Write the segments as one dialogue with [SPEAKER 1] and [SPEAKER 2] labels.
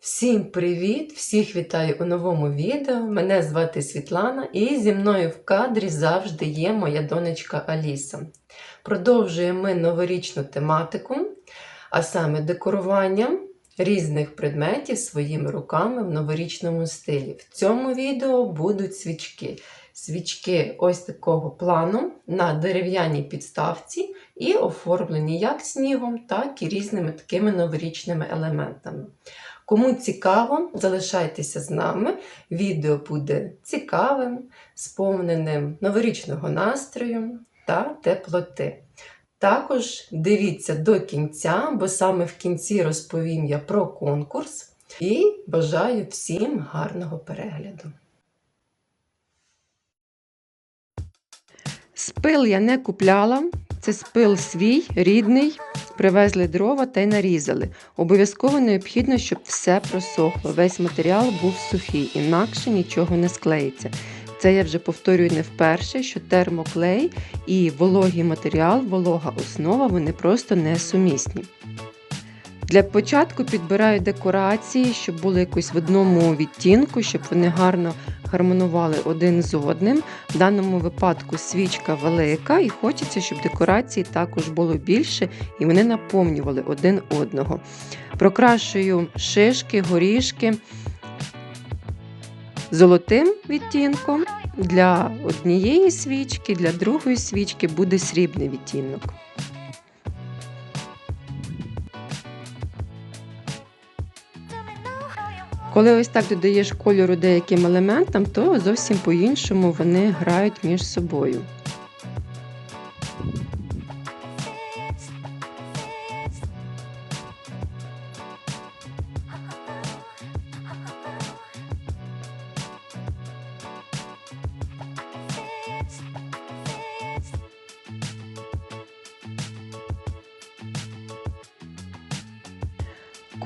[SPEAKER 1] Всім привіт! Всіх вітаю у новому відео. Мене звати Світлана і зі мною в кадрі завжди є моя донечка Аліса. Продовжуємо ми новорічну тематику, а саме декорування різних предметів своїми руками в новорічному стилі. В цьому відео будуть свічки. Свічки ось такого плану на дерев'яній підставці і оформлені як снігом, так і різними такими новорічними елементами. Кому цікаво, залишайтеся з нами. Відео буде цікавим, сповненим новорічного настрою та теплоти. Також дивіться до кінця, бо саме в кінці розповім я про конкурс і бажаю всім гарного перегляду. Спил я не купляла, це спил свій, рідний. Привезли дрова та й нарізали. Обов'язково необхідно, щоб все просохло. Весь матеріал був сухий, інакше нічого не склеїться. Це я вже повторюю не вперше, що термоклей і вологий матеріал, волога основа, вони просто несумісні. Для початку підбираю декорації, щоб були якось в одному відтінку, щоб вони гарно гармонували один з одним. В даному випадку свічка велика, і хочеться, щоб декорації також було більше і вони наповнювали один одного. Прокрашую шишки, горішки золотим відтінком. Для однієї свічки, для другої свічки буде срібний відтінок. Коли ось так додаєш кольору деяким елементам, то зовсім по-іншому вони грають між собою.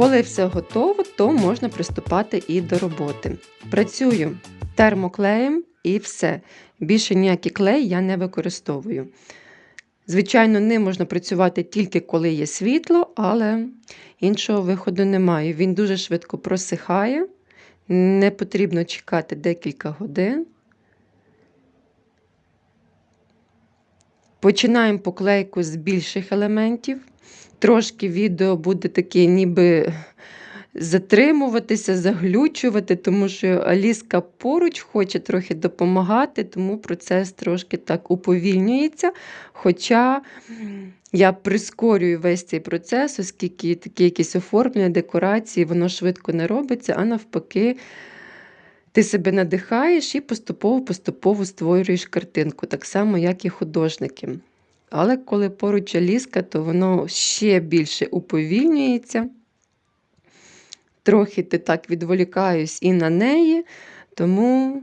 [SPEAKER 1] Коли все готово, то можна приступати і до роботи. Працюю термоклеєм і все. Більше ніякий клей я не використовую. Звичайно, ним можна працювати тільки коли є світло, але іншого виходу немає. Він дуже швидко просихає, не потрібно чекати декілька годин. Починаємо поклейку з більших елементів. Трошки відео буде таке, ніби затримуватися, заглючувати, тому що Аліска поруч хоче трохи допомагати, тому процес трошки так уповільнюється. Хоча я прискорюю весь цей процес, оскільки такі якісь оформлення, декорації, воно швидко не робиться, а навпаки. Ти себе надихаєш і поступово-поступово створюєш картинку, так само, як і художники. Але коли поруч аліска, то воно ще більше уповільнюється. Трохи ти так відволікаюсь і на неї, тому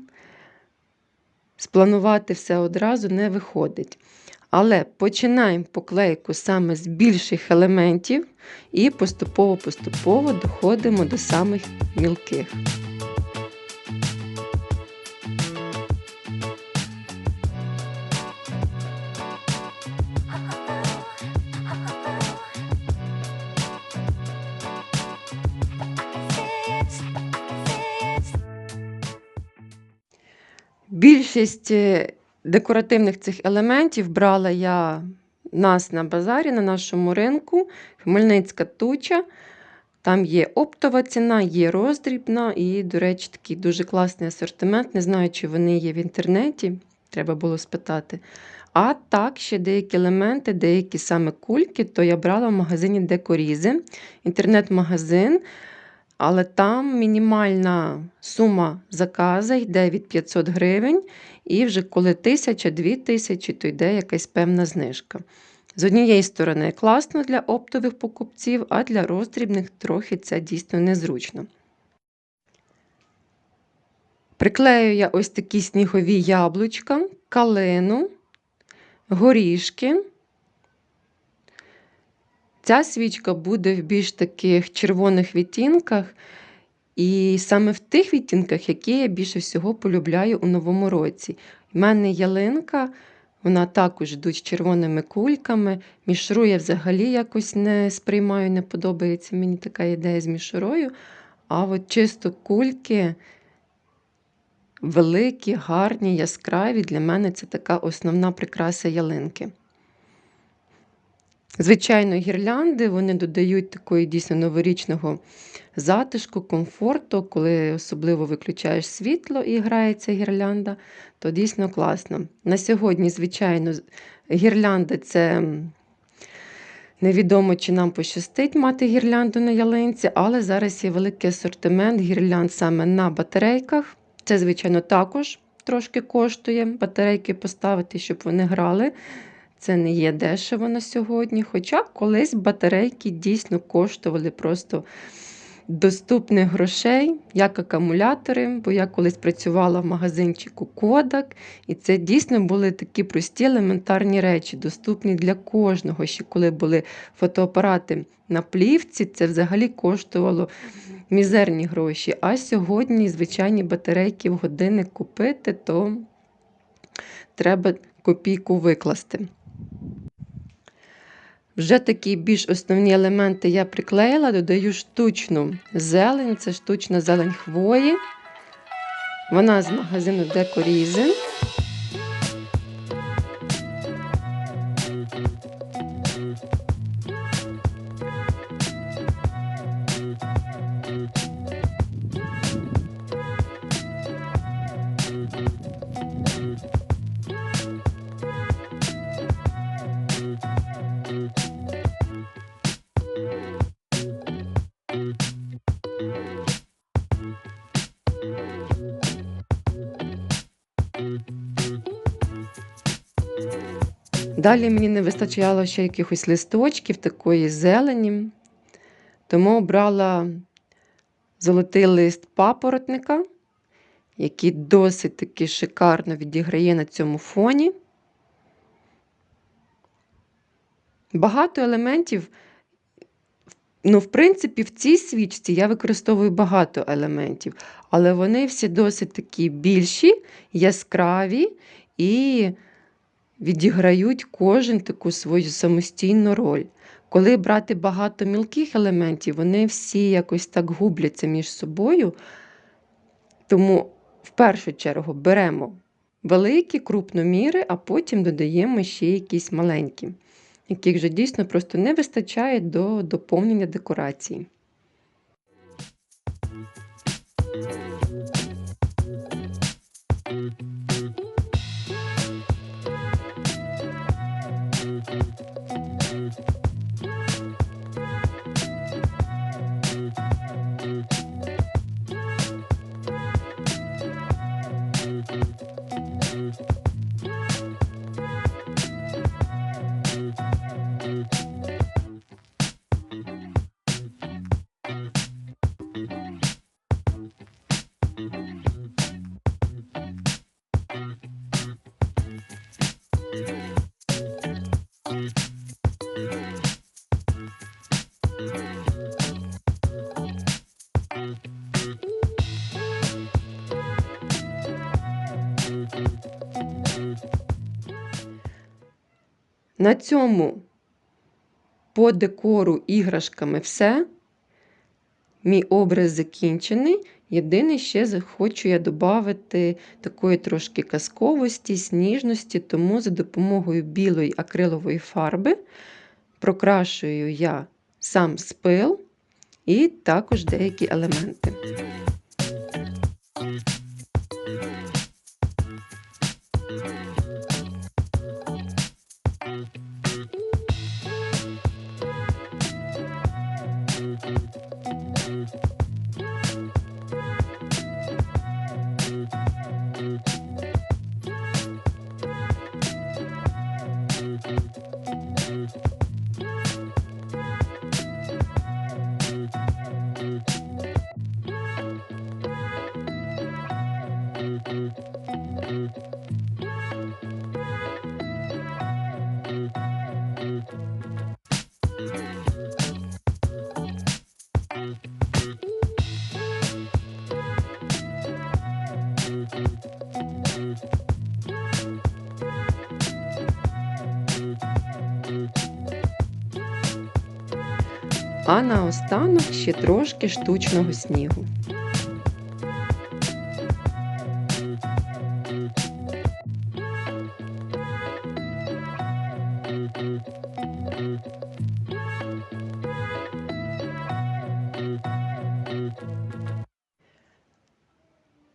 [SPEAKER 1] спланувати все одразу не виходить. Але починаємо поклейку саме з більших елементів і поступово-поступово доходимо до самих мілких. Більшість е, декоративних цих елементів брала я нас на базарі, на нашому ринку, Хмельницька туча. Там є оптова ціна, є роздрібна і, до речі, такий дуже класний асортимент. Не знаю, чи вони є в інтернеті, треба було спитати. А так, ще деякі елементи, деякі саме кульки, то я брала в магазині Декорізи, інтернет-магазин. Але там мінімальна сума заказу йде від 500 гривень, і вже коли 1000 тисячі, то йде якась певна знижка. З однієї сторони, класно для оптових покупців, а для роздрібних трохи це дійсно незручно. Приклею я ось такі снігові яблучка, калину, горішки. Ця свічка буде в більш таких червоних відтінках, і саме в тих відтінках, які я більше всього полюбляю у новому році. У мене ялинка, вона також йдуть з червоними кульками. Мішру я взагалі якось не сприймаю, не подобається мені така ідея з мішурою. А от чисто кульки великі, гарні, яскраві. Для мене це така основна прикраса ялинки. Звичайно, гірлянди вони додають такої дійсно новорічного затишку, комфорту, коли особливо виключаєш світло і грається гірлянда, то дійсно класно. На сьогодні, звичайно, гірлянда це невідомо, чи нам пощастить мати гірлянду на ялинці, але зараз є великий асортимент гірлянд саме на батарейках. Це, звичайно, також трошки коштує батарейки поставити, щоб вони грали. Це не є дешево на сьогодні. Хоча колись батарейки дійсно коштували просто доступних грошей, як акумулятори, бо я колись працювала в магазинчику Кодак, і це дійсно були такі прості елементарні речі, доступні для кожного. Ще коли були фотоапарати на плівці, це взагалі коштувало мізерні гроші. А сьогодні звичайні батарейки в годинник купити, то треба копійку викласти. Вже такі більш основні елементи я приклеїла, додаю штучну зелень, це штучна зелень хвої. Вона з магазину Декорізин. Далі мені не вистачало ще якихось листочків, такої зелені, тому обрала золотий лист папоротника, який досить таки шикарно відіграє на цьому фоні. Багато елементів, ну, в принципі, в цій свічці я використовую багато елементів, але вони всі досить такі більші, яскраві і відіграють кожен таку свою самостійну роль. Коли брати багато мілких елементів, вони всі якось так губляться між собою. Тому в першу чергу беремо великі крупноміри, а потім додаємо ще якісь маленькі, яких вже дійсно просто не вистачає до доповнення декорації. На цьому по декору іграшками все. Мій образ закінчений. Єдине, ще хочу я додати такої трошки казковості, сніжності, тому за допомогою білої акрилової фарби прокрашую я сам спил і також деякі елементи. А наостанок ще трошки штучного снігу.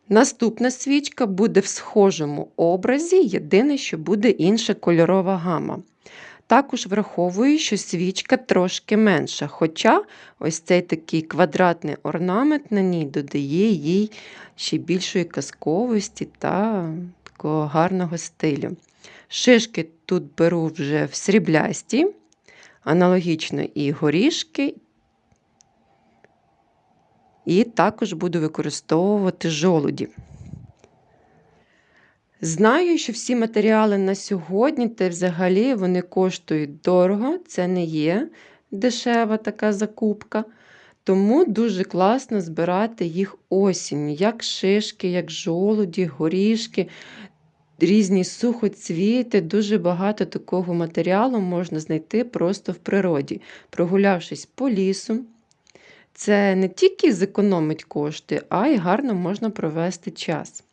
[SPEAKER 1] Наступна свічка буде в схожому образі, єдине, що буде інша кольорова гама. Також враховую, що свічка трошки менша, хоча ось цей такий квадратний орнамент на ній додає їй ще більшої казковості та такого гарного стилю. Шишки тут беру вже в сріблясті, аналогічно і горішки, і також буду використовувати жолуді. Знаю, що всі матеріали на сьогодні, та взагалі вони коштують дорого, це не є дешева така закупка. Тому дуже класно збирати їх осінню, як шишки, як жолуді, горішки, різні сухоцвіти. Дуже багато такого матеріалу можна знайти просто в природі, прогулявшись по лісу. Це не тільки зекономить кошти, а й гарно можна провести час.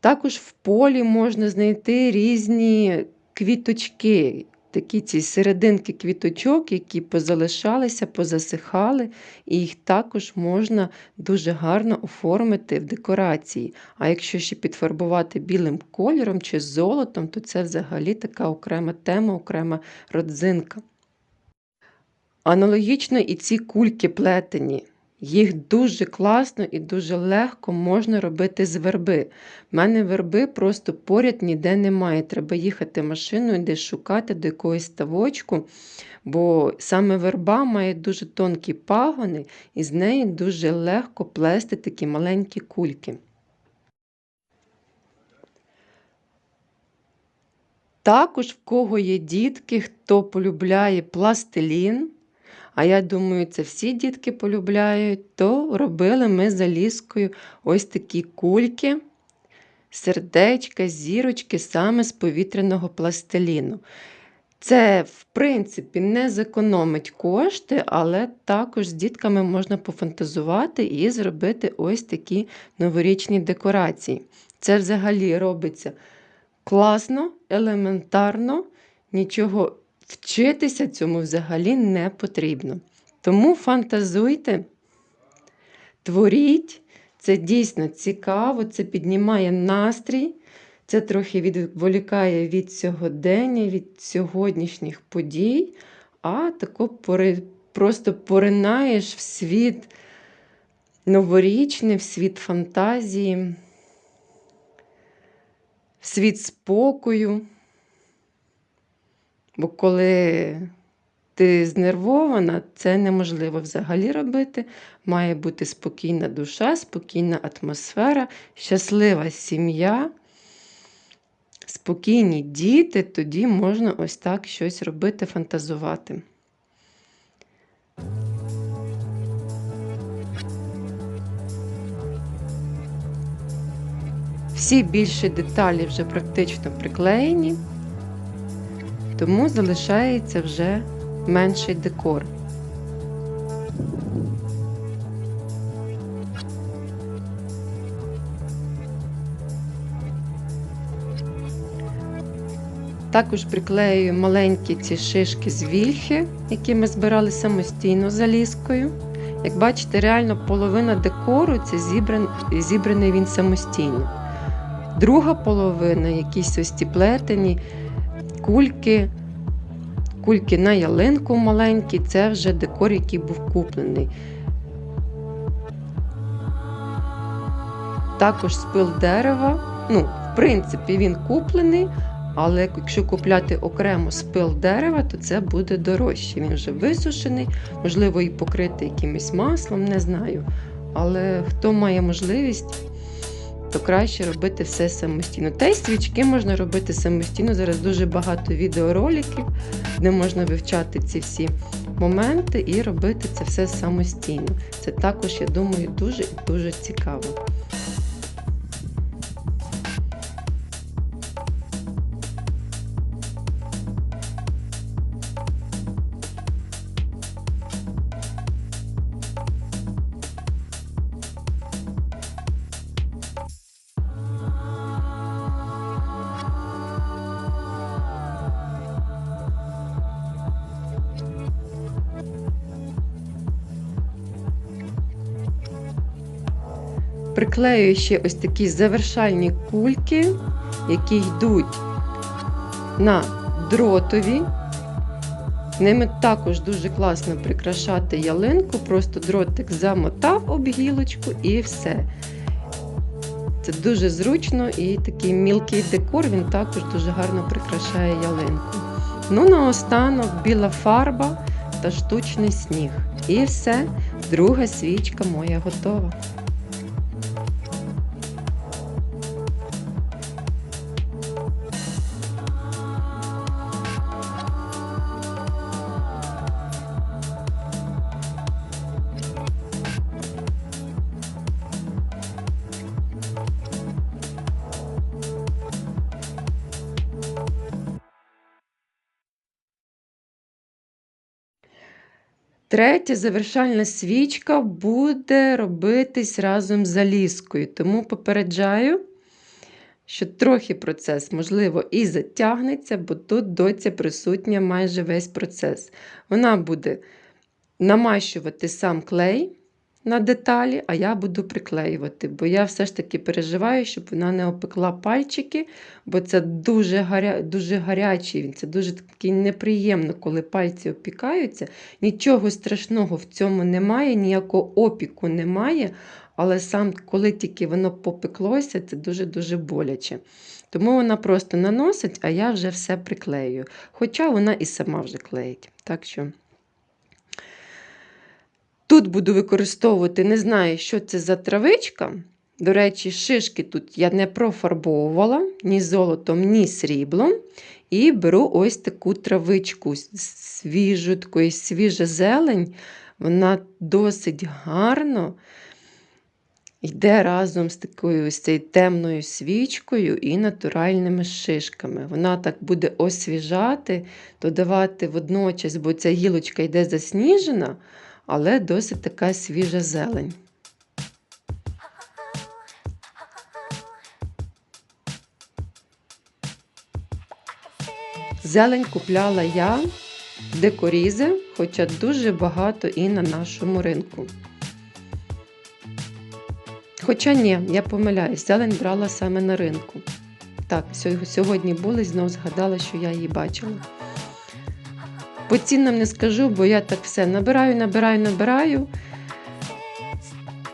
[SPEAKER 1] Також в полі можна знайти різні квіточки, такі ці серединки квіточок, які позалишалися, позасихали, і їх також можна дуже гарно оформити в декорації. А якщо ще підфарбувати білим кольором чи золотом, то це взагалі така окрема тема, окрема родзинка. Аналогічно і ці кульки плетені. Їх дуже класно і дуже легко можна робити з верби. У мене верби просто поряд ніде немає. Треба їхати машиною, десь шукати до якогось ставочку, бо саме верба має дуже тонкі пагони, і з неї дуже легко плести такі маленькі кульки. Також в кого є дітки, хто полюбляє пластилін. А я думаю, це всі дітки полюбляють, то робили ми за ліскою ось такі кульки, сердечка, зірочки саме з повітряного пластиліну. Це, в принципі, не зекономить кошти, але також з дітками можна пофантазувати і зробити ось такі новорічні декорації. Це взагалі робиться класно, елементарно, нічого Вчитися цьому взагалі не потрібно. Тому фантазуйте, творіть, це дійсно цікаво, це піднімає настрій, це трохи відволікає від сьогодення, від сьогоднішніх подій, а тако пори, просто поринаєш в світ новорічний, в світ фантазії, в світ спокою. Бо коли ти знервована, це неможливо взагалі робити. Має бути спокійна душа, спокійна атмосфера, щаслива сім'я, спокійні діти, тоді можна ось так щось робити, фантазувати. Всі більші деталі вже практично приклеєні тому залишається вже менший декор. Також приклеюю маленькі ці шишки з вільхи, які ми збирали самостійно за ліскою. Як бачите, реально половина декору це зібран, зібраний він самостійно. Друга половина, якісь ось ці плетені, кульки, кульки на ялинку маленькі, це вже декор, який був куплений. Також спил дерева. Ну, в принципі, він куплений, але якщо купляти окремо спил дерева, то це буде дорожче. Він вже висушений, можливо, і покрити якимось маслом, не знаю. Але хто має можливість, то краще робити все самостійно. Та й свічки можна робити самостійно. Зараз дуже багато відеороликів, де можна вивчати ці всі моменти і робити це все самостійно. Це також, я думаю, дуже і дуже цікаво. Приклеюю ще ось такі завершальні кульки, які йдуть на дротові. Ними також дуже класно прикрашати ялинку, просто дротик замотав об гілочку і все. Це дуже зручно і такий мілкий декор, він також дуже гарно прикрашає ялинку. Ну, наостанок біла фарба та штучний сніг. І все, друга свічка моя готова. Третя завершальна свічка буде робитись разом з залізкою. Тому попереджаю, що трохи процес, можливо, і затягнеться, бо тут доця присутня майже весь процес. Вона буде намащувати сам клей на деталі, а я буду приклеювати, бо я все ж таки переживаю, щоб вона не опекла пальчики, бо це дуже гаря... дуже гарячий, він це дуже такий неприємно, коли пальці опікаються. Нічого страшного в цьому немає, ніякого опіку немає. Але сам, коли тільки воно попеклося, це дуже-дуже боляче. Тому вона просто наносить, а я вже все приклею. Хоча вона і сама вже клеїть. Так що Тут буду використовувати, не знаю, що це за травичка. До речі, шишки тут я не профарбовувала ні золотом, ні сріблом. І беру ось таку травичку, свіжу, такої свіжа зелень. Вона досить гарно йде разом з такою ось цією темною свічкою і натуральними шишками. Вона так буде освіжати, додавати водночас, бо ця гілочка йде засніжена але досить така свіжа зелень. Зелень купляла я в декорізи, хоча дуже багато і на нашому ринку. Хоча ні, я помиляюсь, зелень брала саме на ринку. Так, сьогодні були, знов згадала, що я її бачила. По цінам не скажу, бо я так все набираю, набираю, набираю.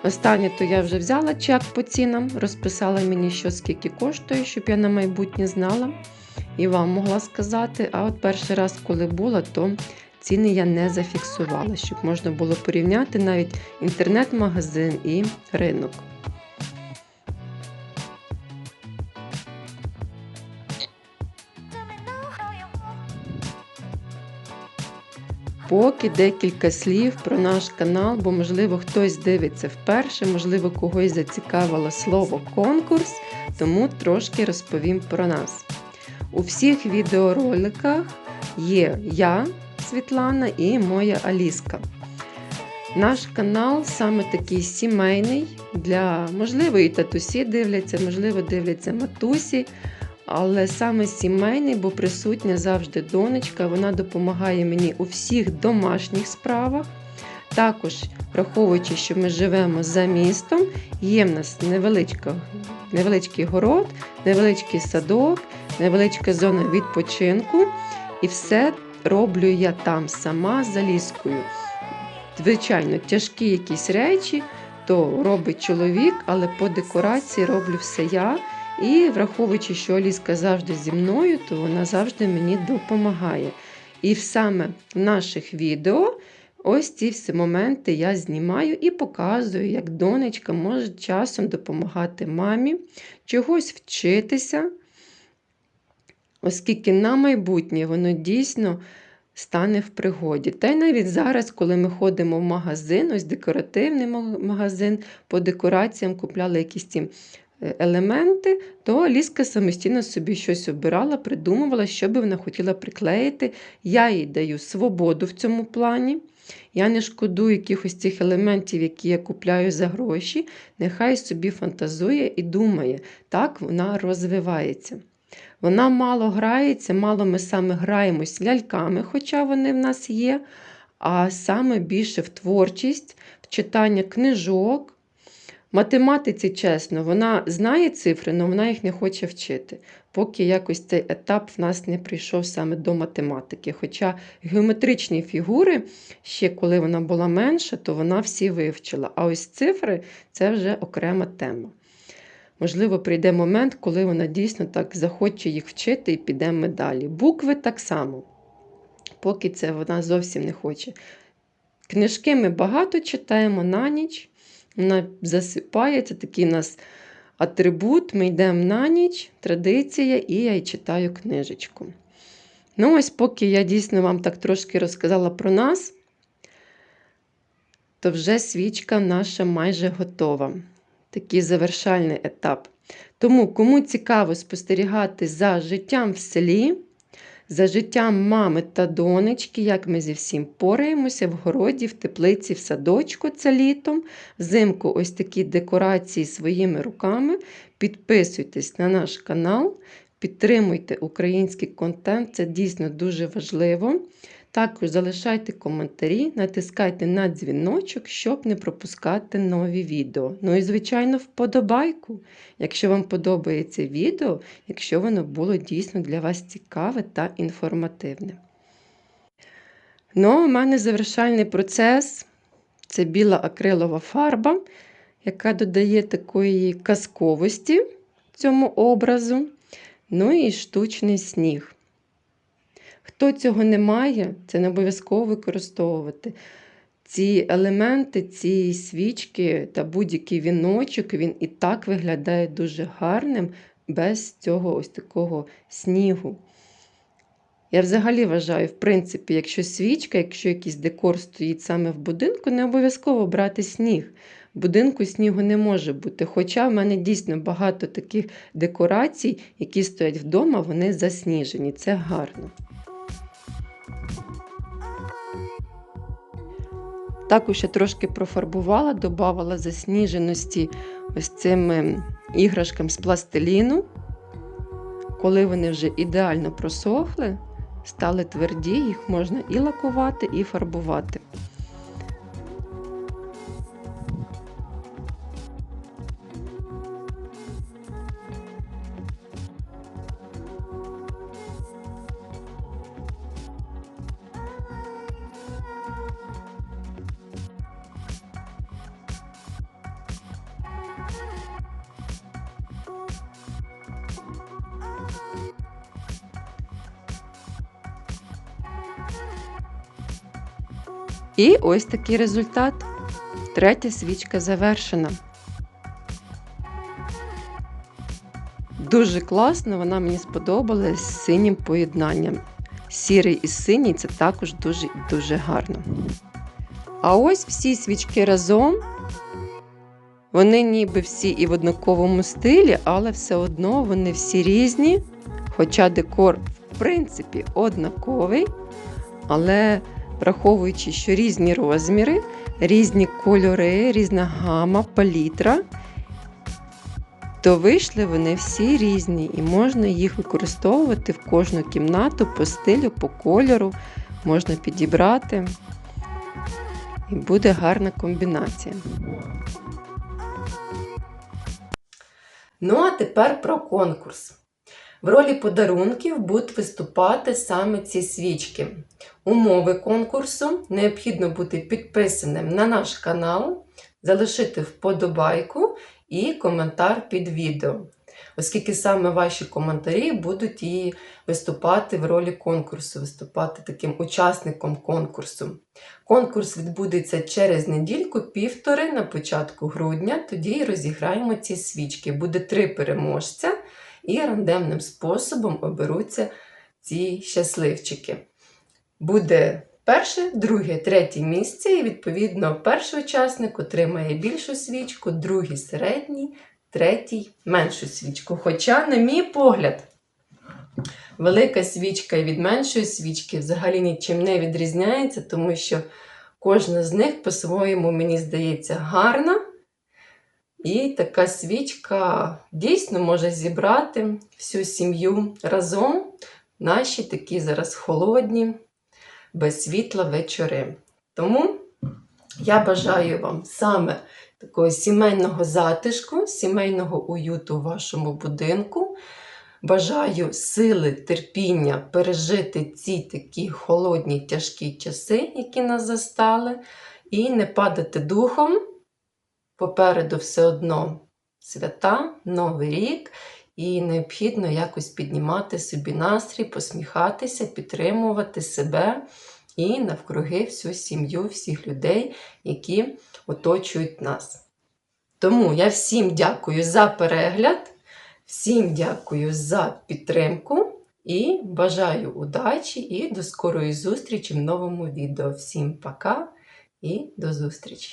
[SPEAKER 1] Останнє то я вже взяла чек по цінам, розписала мені, що скільки коштує, щоб я на майбутнє знала і вам могла сказати. А от перший раз, коли була, то ціни я не зафіксувала, щоб можна було порівняти навіть інтернет-магазин і ринок. Поки декілька слів про наш канал, бо, можливо, хтось дивиться вперше, можливо, когось зацікавило слово конкурс, тому трошки розповім про нас. У всіх відеороликах є я, Світлана, і моя Аліска. Наш канал саме такий сімейний, для, можливо, і татусі дивляться, можливо, дивляться матусі. Але саме сімейний, бо присутня завжди донечка, вона допомагає мені у всіх домашніх справах. Також, враховуючи, що ми живемо за містом, є в нас невеличкий город, невеличкий садок, невеличка зона відпочинку. І все роблю я там сама за ліскою. Звичайно, тяжкі якісь речі, то робить чоловік, але по декорації роблю все я. І враховуючи, що Аліска завжди зі мною, то вона завжди мені допомагає. І саме в наших відео ось ці всі моменти я знімаю і показую, як донечка може часом допомагати мамі, чогось вчитися, оскільки на майбутнє воно дійсно стане в пригоді. Та й навіть зараз, коли ми ходимо в магазин, ось декоративний магазин, по декораціям купляли якісь ці елементи, то Ліска самостійно собі щось обирала, придумувала, що би вона хотіла приклеїти. Я їй даю свободу в цьому плані. Я не шкодую якихось цих елементів, які я купляю за гроші. Нехай собі фантазує і думає, так вона розвивається. Вона мало грається, мало ми саме граємось ляльками, хоча вони в нас є, а саме більше в творчість, в читання книжок, Математиці, чесно, вона знає цифри, але вона їх не хоче вчити, поки якось цей етап в нас не прийшов саме до математики. Хоча геометричні фігури, ще коли вона була менша, то вона всі вивчила. А ось цифри це вже окрема тема. Можливо, прийде момент, коли вона дійсно так захоче їх вчити і піде ми далі. Букви так само, поки це вона зовсім не хоче. Книжки ми багато читаємо на ніч. Вона засипає, це такий нас атрибут. Ми йдемо на ніч, традиція, і я читаю книжечку. Ну, ось, поки я дійсно вам так трошки розказала про нас, то вже свічка наша майже готова. Такий завершальний етап. Тому, кому цікаво спостерігати за життям в селі, за життям мами та донечки, як ми зі всім пораємося в городі, в теплиці, в садочку це літом. Взимку ось такі декорації своїми руками. Підписуйтесь на наш канал, підтримуйте український контент, це дійсно дуже важливо. Також залишайте коментарі, натискайте на дзвіночок, щоб не пропускати нові відео. Ну і, звичайно, вподобайку, якщо вам подобається відео, якщо воно було дійсно для вас цікаве та інформативне. Ну, у мене завершальний процес це біла акрилова фарба, яка додає такої казковості цьому образу. Ну і штучний сніг. Хто цього не має, це не обов'язково використовувати. Ці елементи, ці свічки та будь-який віночок, він і так виглядає дуже гарним без цього ось такого снігу. Я взагалі вважаю, в принципі, якщо свічка, якщо якийсь декор стоїть саме в будинку, не обов'язково брати сніг. В будинку снігу не може бути. Хоча в мене дійсно багато таких декорацій, які стоять вдома, вони засніжені. Це гарно. Також я трошки профарбувала, додавала засніженості ось цим іграшкам з пластиліну. Коли вони вже ідеально просохли, стали тверді, їх можна і лакувати, і фарбувати. І ось такий результат. Третя свічка завершена. Дуже класно, вона мені сподобалась з синім поєднанням. Сірий і синій це також дуже дуже гарно. А ось всі свічки разом. Вони ніби всі і в однаковому стилі, але все одно вони всі різні. Хоча декор, в принципі, однаковий. Але враховуючи, що різні розміри, різні кольори, різна гама, палітра, то вийшли вони всі різні, і можна їх використовувати в кожну кімнату по стилю, по кольору, можна підібрати. І буде гарна комбінація. Ну, а тепер про конкурс. В ролі подарунків будуть виступати саме ці свічки. Умови конкурсу необхідно бути підписаним на наш канал, залишити вподобайку і коментар під відео. Оскільки саме ваші коментарі будуть і виступати в ролі конкурсу, виступати таким учасником конкурсу. Конкурс відбудеться через недільку, півтори на початку грудня, тоді розіграємо ці свічки. Буде три переможця і рандомним способом оберуться ці щасливчики. Буде перше, друге, третє місце, і, відповідно, перший учасник отримає більшу свічку, другий середній, третій меншу свічку. Хоча, на мій погляд, велика свічка від меншої свічки взагалі нічим не відрізняється, тому що кожна з них по-своєму, мені здається, гарна. І така свічка дійсно може зібрати всю сім'ю разом. Наші такі зараз холодні, без світла вечори. Тому Я бажаю вам саме такого сімейного затишку, сімейного уюту в вашому будинку. Бажаю сили, терпіння пережити ці такі холодні, тяжкі часи, які нас застали, і не падати духом. Попереду все одно свята, Новий рік, і необхідно якось піднімати собі настрій, посміхатися, підтримувати себе і навкруги всю сім'ю, всіх людей, які оточують нас. Тому я всім дякую за перегляд, всім дякую за підтримку і бажаю удачі і до скорої зустрічі в новому відео. Всім пока і до зустрічі!